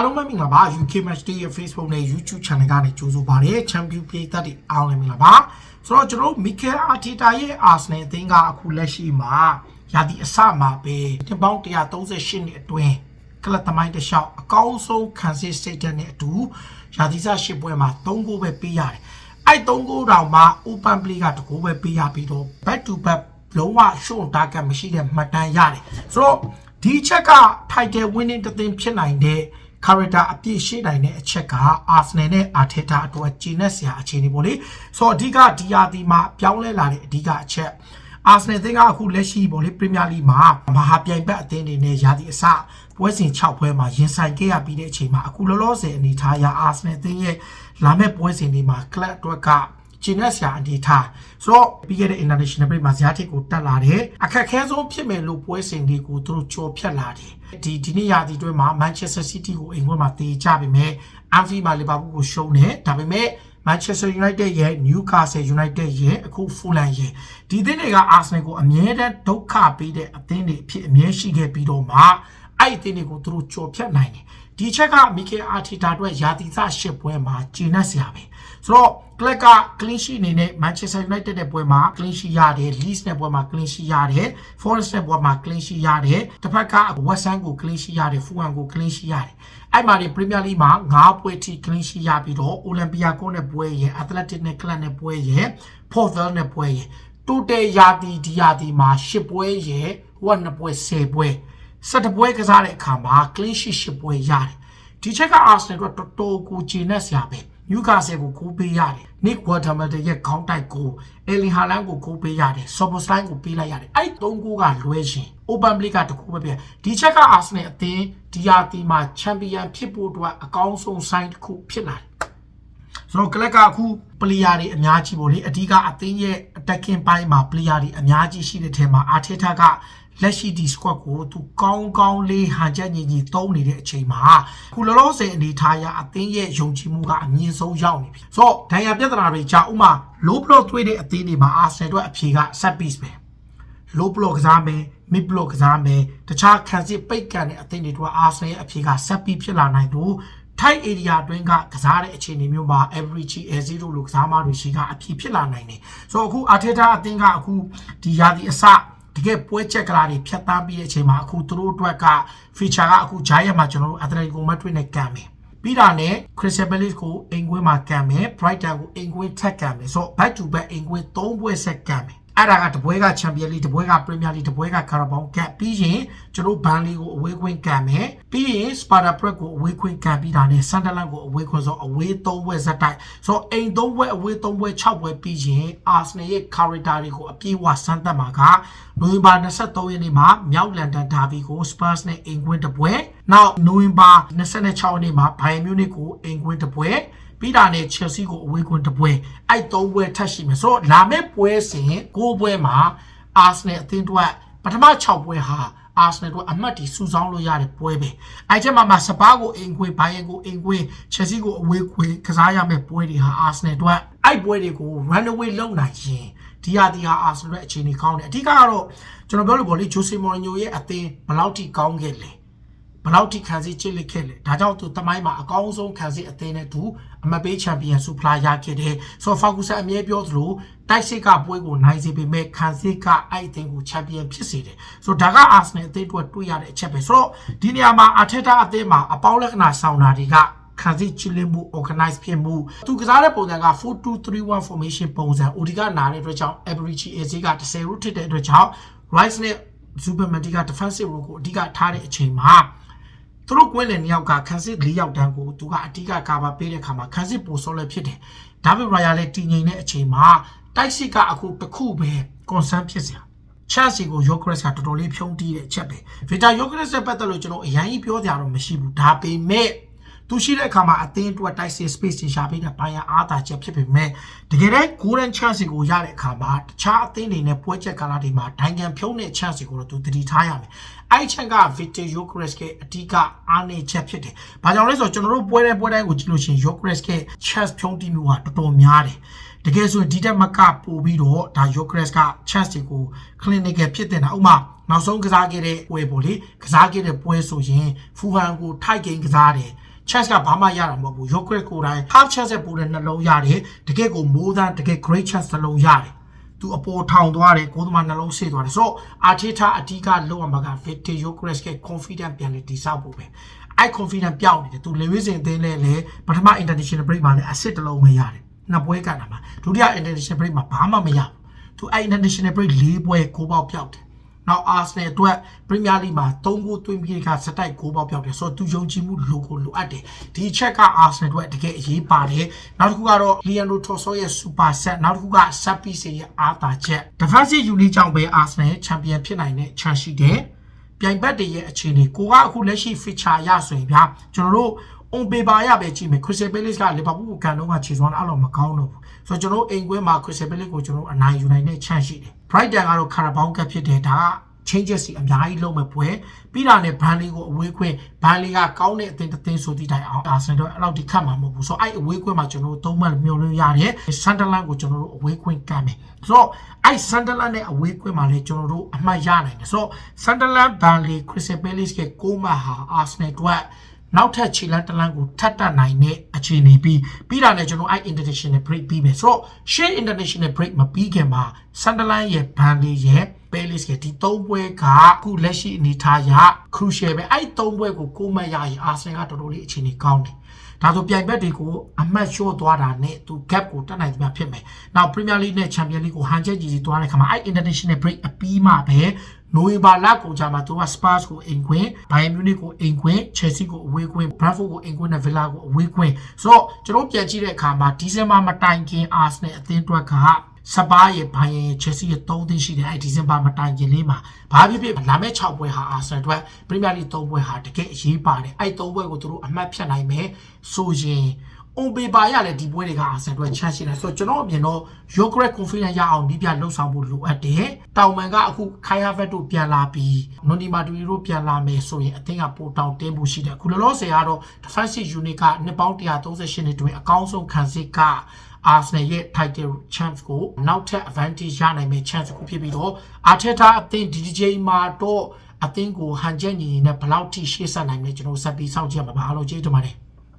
အားလုံးပဲမင်္ဂလာပါ UK Match Day ရဲ့ Facebook နဲ့ YouTube Channel ကနေကြိုဆိုပါရစေ Champion ပြည်သက်တွေအားလုံးမင်္ဂလာပါဆိုတော့ကျွန်တော်တို့ Mikel Arteta ရဲ့ Arsenal အသင်းကအခုလက်ရှိမှာရာသီအစမှာပဲတင်ပေါင်း138နှစ်အတွင်းကလပ်သမိုင်းတစ်လျှောက်အကောင်းဆုံးခံစစ်စိတ်ဓာတ်နဲ့အတူရာသီစရှစ်ပွဲမှာ3ဂိုးပဲပေးရတယ်အဲ့3ဂိုးတောင်မှ Open Play ကတကူပဲပေးရပြီးတော့ back to back လုံးဝ short target မရှိတဲ့မှတ်တမ်းရတယ်ဆိုတော့ဒီချက်က title winning တစ်သင်းဖြစ်နိုင်တဲ့ character အပြည့်ရှိနိုင်တဲ့အချက်က Arsenal နဲ့ Arteta အတွက်ကျင်းနေစရာအခြေအနေပေါ့လေဆိုတော့အဓိကဒီယာဒီမှာပြောင်းလဲလာတဲ့အဓိကအချက် Arsenal သင်းကအခုလက်ရှိပေါ့လေ Premier League မှာမဟာပြိုင်ဘက်အသင်းတွေနဲ့ယာဒီအစပွဲစဉ်6ပွဲမှာရင်ဆိုင်ခဲ့ရပြီးတဲ့အချိန်မှာအခုလောလောဆယ်အနေထားအရ Arsenal သင်းရဲ့လာမယ့်ပွဲစဉ်တွေမှာ club အတွက်က ကျင်းတဲ့ဆရာအနေထားဆိုတော့ပြီးခဲ့တဲ့ international break မှာဇာတ်ထိပ်ကိုတက်လာတယ်အခက်ခဲဆုံးဖြစ်မယ်လို့ပွဲစဉ်တွေကိုသူတို့ကြော်ဖြတ်လာတယ်ဒီဒီနေ့ရာသီတွဲမှာ Manchester City ကိုအိမ်ခွဲမှာတေချပေမဲ့ Anfield မှာ Liverpool ကိုရှုံးတယ်ဒါပေမဲ့ Manchester United ရဲ့ Newcastle United ရဲ့အခု Fulham ရဲ့ဒီသင်းတွေက Arsenal ကိုအမြဲတမ်းဒုက္ခပေးတဲ့အသင်းတွေအဖြစ်အမြဲရှိခဲ့ပြီးတော့မှအဲ့ဒီအသင်းတွေကိုသူတို့ကြော်ဖြတ်နိုင်တယ် ဒီချက်ကမီကေအာတီတာအတွက်ယာတီစရှစ်ပွဲမှာကျင်းနေစရာပဲဆိုတော့ကလက်က clean sheet အနေနဲ့ Manchester United တဲ့ပွဲမှာ clean sheet ရတယ် Leeds တဲ့ပွဲမှာ clean sheet ရတယ် Forest တဲ့ပွဲမှာ clean sheet ရတယ်တစ်ဖက်က West Ham ကို clean sheet ရတယ် Fulham ကို clean sheet ရတယ်အဲ့မှာဒီ Premier League မှာ9ပွဲထိ clean sheet ရပြီးတော့ Olympiacos နဲ့ပွဲရယ် Athletic နဲ့ Club နဲ့ပွဲရယ် Porto နဲ့ပွဲရယ်တိုတယ်ယာတီဒီယာတီမှာ10ပွဲရယ်ဟိုက2ပွဲ10ပွဲ 17ပွဲကစားတဲ့အခါမှာ clean sheet 10ပွဲရတယ်ဒီချက်က Arsenal တို့တော်တော်ကိုကျေနပ်စရာပဲနျူကာဆယ်ကိုကိုပေးရတယ်။ Nick Waterman ရဲ့ခေါင်းတိုက်ကို Erling Haaland ကိုကိုပေးရတယ်။ Soboslai ကိုပေးလိုက်ရတယ်။အဲ့သုံးကိုကလွဲရှင် Open Play ကတခုပဲပြဒီချက်က Arsenal အသင်းဒီယာတီမှာချန်ပီယံဖြစ်ဖို့အတွက်အကောင်းဆုံးဆိုင်တစ်ခုဖြစ်လာတယ်။ဆိုတော့ကလပ်ကအခုပလီယာတွေအများကြီးပေါ့လေအဓိကအသင်းရဲ့ attacking ပိုင်းမှာပလီယာတွေအများကြီးရှိတဲ့ထဲမှာ Arteta က လက်ရှိဒီ squad ကိုသူကောင်းကောင်းလေးဟန်ချက်ညီညီသုံးနေတဲ့အချိန်မှာခုလောလောဆယ်အနေထားအရအသင်းရဲ့ယုံကြည်မှုကအမြင့်ဆုံးရောက်နေပြီဆိုတော့ဒဏ်ရာပြဿနာတွေကြာဥမာ low block တွေးတဲ့အသင်းတွေမှာ Arsenal အတွက်အဖြေက set piece ပဲ low block ကစားမယ် mid block ကစားမယ်တခြားခံစစ်ပိတ်ကန်တဲ့အသင်းတွေအတွက် Arsenal ရဲ့အဖြေက set piece ဖြစ်လာနိုင်လို့ tight area အတွင်းကကစားတဲ့အခြေအနေမျိုးမှာ average A0 လို့ကစားမတွေရှိကအဖြေဖြစ်လာနိုင်တယ်ဆိုတော့အခု Arteta အသင်းကအခုဒီရာသီအစ တကယ်ပွဲချက်ကလာတွေဖြတ်သားပြီးတဲ့အချိန်မှာအခုသူတို့အတွက်က feature ကအခု Giant မှာကျွန်တော်တို့ Atletico Madrid နဲ့ကန်မယ်ပြီးတာနဲ့ Crystal Palace ကိုအိမ်ကွင်းမှာကန်မယ် Brighton ကိုအိမ်ကွင်းထက်ကန်မယ်ဆိုတော့ back to back အိမ်ကွင်း၃ပွဲဆက်ကန်မယ် အဲ့ဒါကတပွဲက Champion League တပွဲက Premier League တပွဲက Carabao Cup ပြီးရင်ကျွန်တော်ဘန်လီကိုအဝေးခွင့်ကန်မယ်ပြီးရင် Sparta Prague ကိုအဝေးခွင့်ကန်ပြီးတာနဲ့ Sunderland ကိုအဝေးခွင့်ဆိုအဝေး၃ပွဲဇက်တိုက်ဆိုတော့အိမ်၃ပွဲအဝေး၃ပွဲ၆ပွဲပြီးရင် Arsenal ရဲ့ character တွေကိုအပြည့်အဝစမ်းသပ်မှာကနိုဝင်ဘာ23ရက်နေ့မှာမြောက်လန်ဒန်ဒါဘီကို Spurs နဲ့အိမ်ကွင်းတပွဲနောက်နိုဝင်ဘာ26ရက်နေ့မှာ Bayern Munich ကိုအိမ်ကွင်းတပွဲ ပြီးတာနဲ့ Chelsea ကိုအဝေးကွင်းတစ်ပွဲအဲ့သုံးပွဲထပ်ရှိမယ်ဆိုတော့လာမယ့်ပွဲစဉ်၉ပွဲမှာ Arsenal အသင်းတို့ပထမ6ပွဲဟာ Arsenal တို့အမှတ်တီစုဆောင်းလို့ရတဲ့ပွဲပဲအဲ့ချက်မှာမှာစပါးကိုအင်ကွင်းဘိုင်ယန်ကိုအင်ကွင်း Chelsea ကိုအဝေးကွင်းကစားရမယ့်ပွဲတွေဟာ Arsenal တို့အဲ့ပွဲတွေကို run away လုပ်နိုင်ရင်ဒီဟာဒီဟာ Arsenal ရဲ့အခြေအနေကောင်းတယ်အဓိကကတော့ကျွန်တော်ပြောလို့ပေါ့လေ Jose Mourinho ရဲ့အသင်းဘယ်လောက်ထိကောင်းခဲ့လဲ ဘယ်လောက်ထိခံစစ်ချစ်လက်ခဲ့လဲဒါကြောင့်သူတမိုင်းမှာအကောင်းဆုံးခံစစ်အသင်းနဲ့သူအမပေးချန်ပီယံဆုဖလားရခဲ့တယ်ဆိုတော့ဖာကူဆန်အမြဲပြောသလိုတိုက်စစ်ကပွဲကိုနိုင်စေပေမဲ့ခံစစ်ကအဲ့အသင်းကိုချန်ပီယံဖြစ်စေတယ်ဆိုတော့ဒါကအာဆနယ်အသင်းအတွက်တွေ့ရတဲ့အချက်ပဲဆိုတော့ဒီနေရာမှာအထက်တာအသင်းမှာအပေါင်းလက္ခဏာဆောင်တာတွေကခံစစ်ချစ်လင်းမှု organize ဖြစ်မှုသူကစားတဲ့ပုံစံက4231 formation ပုံစံ OD ကနာတဲ့အတွက်ကြောင့် average AC က10 root ထစ်တဲ့အတွက်ကြောင့် Rice နဲ့ Zupermenti က defensive role ကိုအဓိကထားတဲ့အချိန်မှာ သူတို့ကွင်းလည်နှစ်ယောက်ကခန်းစစ်၄ယောက်တန်းကိုသူကအတိကကာဗာပေးတဲ့ခါမှာခန်းစစ်ပိုဆောလဲဖြစ်တယ်။ဒါပေမဲ့ရာယာလည်းတည်ငြိမ်တဲ့အချိန်မှာတိုက်စစ်ကအခုတစ်ခုပဲ concern ဖြစ်စရာချာစီကိုယောဂရက်စ်ကတော်တော်လေးဖြုံးတီးတဲ့အချက်ပဲဗီတာယောဂရက်စ်နဲ့ပတ်သက်လို့ကျွန်တော်အရင်ကြီးပြောကြတော့မရှိဘူးဒါပေမဲ့ သူရှိတဲ့အခါမှာအသင်းအတွက်တိုက်စစ် space တွေရှာပေးတဲ့ဘိုင်ယာအားသာချက်ဖြစ်ပေမဲ့တကယ်တမ်း golden chance ကိုရတဲ့အခါမှာတခြားအသင်းတွေနဲ့ပွဲချက်ကာလတွေမှာဒိုင်ကန်ဖြုံးတဲ့ chance ကိုတော့သူတတိထားရမယ်အဲ့ချက်က Victor Yokres ရဲ့အဓိကအားနည်းချက်ဖြစ်တယ်။ဘာကြောင့်လဲဆိုတော့ကျွန်တော်တို့ပွဲတိုင်းပွဲတိုင်းကိုကြည့်လို့ရှိရင် Yokres ရဲ့ chance ဖြုံးတီးမှုဟာတော်တော်များတယ်။တကယ်ဆိုရင်ဒီတက်မကပို့ပြီးတော့ဒါ Yokres က chance တွေကို clinical ဖြစ်တဲ့တာဥမာနောက်ဆုံးကစားခဲ့တဲ့ပွဲပေါ့လေကစားခဲ့တဲ့ပွဲဆိုရင်ဖူဟန်ကိုထိုက်ကိန်းကစားတယ် chance ကဘာမှရတာမဟုတ်ဘူး Yogret ကိုယ်တိုင် half chance ပိုတဲ့နှလုံးရတယ်တကယ့်ကို more than တကယ် great chance နှလုံးရတယ်သူအပေါ်ထောင်သွားတယ်ကိုယ်သမားနှလုံးဆေးသွားတယ်ဆိုတော့အာတီတာအဓိကလောက်အောင်မှာက Victor Yogret က confident ပြန်လေတိဆောက်ဖို့ပဲအဲ့ confident ပြောင်းနေတယ်သူလေဝိစင်အသင်းနဲ့လေပထမ international break မှာလည်း assist တစ်လုံးပဲရတယ်နှစ်ပွဲကန်တာမှာဒုတိယ international break မှာဘာမှမရဘူးသူအဲ့ international break ၄ပွဲကိုပေါက်ပြောက်တယ် နောက် Arsenal အတွက် Premier League မှာ3ဂိုးသွင်းပြီးခါစတိုက်ဂိုးပေါက်ပြောက်တယ်ဆိုတော့သူယုံကြည်မှုလိုကိုလိုအပ်တယ်ဒီအချက်က Arsenal အတွက်တကယ်အရေးပါတယ်နောက်တစ်ခုကတော့ Leandro Trossard ရဲ့ Super Set နောက်တစ်ခုက Sapise ရဲ့အားသာချက် Defensive Unit ကြောင့်ပဲ Arsenal Champion ဖြစ်နိုင်တဲ့ chance ရှိတယ်ပြိုင်ဘက်တွေရဲ့အခြေအနေကိုကအခုလက်ရှိ feature ရဆိုရင်ဗျာကျွန်တော်တို့ on paper ရပဲကြည့်မယ် Crystal Palace က Liverpool ကိုကန်တော့ကခြေစွမ်းအဲ့လိုမကောင်းတော့ဘူးဆိုတော့ကျွန်တော်တို့အိမ်ကွင်းမှာ Crystal Palace ကိုကျွန်တော်တို့အနိုင်ယူနိုင်တဲ့ chance ရှိတယ် Brighton ကတော့ Carabao Cup ဖြစ်တယ်ဒါက changes စီအများကြီးလုပ်မဲ့ပွဲပြီးတာနဲ့ဘန်လီကိုအဝေးခွင့်ဘန်လီကကောင်းတဲ့အသင်းတစ်သင်းဆိုသည့်တိုင်အောင်အာဆင်တော့အဲ့လောက်ဒီခတ်မှာမဟုတ်ဘူးဆိုတော့အဲ့အဝေးခွင့်မှာကျွန်တော်တို့သုံးမှတ်မျှော်လင့်ရတယ်ဆန်ဒလန်ကိုကျွန်တော်တို့အဝေးခွင့်ကမ်းမယ်ဆိုတော့အဲ့ဆန်ဒလန်နဲ့အဝေးခွင့်မှာလည်းကျွန်တော်တို့အမှတ်ရနိုင်တယ်ဆိုတော့ဆန်ဒလန်ဘန်လီခရစ်စတယ်ပယ်လစ်ကကိုမှတ်ဟာအာဆင်နယ်အတွက် နောက်ထပ်ခြေလန်းတလန်းကိုထပ်တက်နိုင်တဲ့အခြေအနေပြီးပြီးတာနဲ့ကျွန်တော်အဲ့ international break ပြီးမယ်ဆိုတော့ share international break မပြီးခင်မှာ Sunderland ရဲ့ Burnley ရဲ့ Palace ရဲ့ဒီ၃ပွဲကအခုလက်ရှိအနေထားရ crucial ပဲအဲ့၃ပွဲကိုကိုမှတ်ရရင် Arsenal ကတော်တော်လေးအခြေအနေကောင်းတယ်ဒါဆိုပြိုင်ဘက်တွေကိုအမှတ်လျှော့သွားတာနဲ့သူ gap ကိုတက်နိုင်ကြမှာဖြစ်မယ်။နောက် Premier League နဲ့ Champions League ကိုဟန်ချက်ကြီးကြီးသွားတဲ့ခါမှာအဲ့ international break အပြီးမှပဲ နိုဝင်ဘာလကုန်ကြမှာသူက Spurs ကိုအိမ်ခွင်း Bayern Munich ကိုအိမ်ခွင်း Chelsea ကိုအဝေးခွင်း Brentford ကိုအိမ်ခွင်းနဲ့ Villa ကိုအဝေးခွင်းဆိုတော့ကျွန်တော်ပြန်ကြည့်တဲ့အခါမှာဒီဇင်ဘာမတိုင်ခင် Arsenal အသင်းအတွက်ကစပါးရဲ့ဘိုင်ရဲ့ Chelsea ရဲ့3သင်းရှိတယ်အဲ့ဒီဇင်ဘာမတိုင်ခင်လေးမှာဘာဖြစ်ဖြစ်လာမယ့်6ပွဲဟာ Arsenal အတွက် Premier League 3ပွဲဟာတကယ်အရေးပါတယ်အဲ့3ပွဲကိုသူတို့အမှတ်ဖြတ်နိုင်မယ်ဆိုရင် on paper ရလဲဒီပွဲတွေက Arsenal အတွက် chance ရှိတယ်ဆိုတော့ကျွန်တော်အမြင်တော့ Yogret confidence ရအောင်ဒီပြလှုပ်ဆောင်ဖို့လိုအပ်တယ်တောင်မန်ကအခု Kai Havertz တို့ပြန်လာပြီး Noni Madueke တို့ပြန်လာမယ်ဆိုရင်အသင်းကပိုတောင်တင်းဖို့ရှိတယ်အခုလောလောဆယ်ကတော့ defensive unit ကနှစ်ပေါင်း138နှစ်တွင်အကောင်းဆုံးခံစစ်က Arsenal ရဲ့ title chance ကိုနောက်ထပ် advantage ရနိုင်မယ့် chance ကိုဖြစ်ပြီးတော့ Arteta အသင်း DDJ မှာတော့အသင်းကိုဟန်ချက်ညီညီနဲ့ဘယ်လောက်ထိရှေ့ဆက်နိုင်မလဲကျွန်တော်ဆက်ပြီးစောင့်ကြည့်ရမှာပါအားလုံးကျေးဇူးတင်ပါတယ်